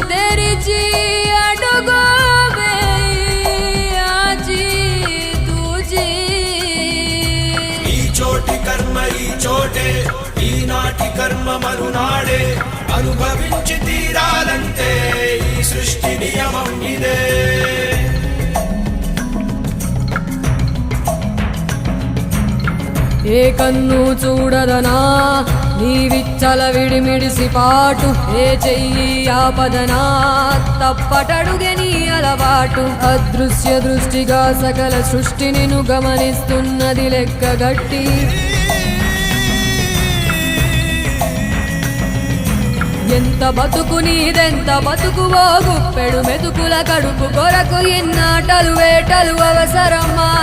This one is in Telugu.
తెరిచి అడుగోవే ఆచి తూచి. ఈ చోటి కర్మ ఈ చోటే ఈనాటి కర్మ మరునాడే. అనుభవించి తీరాలంటే ఈ సృష్టి నియమం ఇదే. ఏ కన్ను చూడదనా? నీ విచ్చల విడిమిడిసి పాటు ఏ చెయ్యి ఆపదనా తప్పటడుగే నీ అలవాటు. అదృశ్య దృష్టిగా సకల సృష్టిని ను గమనిస్తున్నది లెక్కగట్టి ఎంత బతుకు నీదెంత బతుకు గుప్పెడు మెతుకుల కడుపు కొరకు ఇన్నాటలు వేటలు అవసరమా?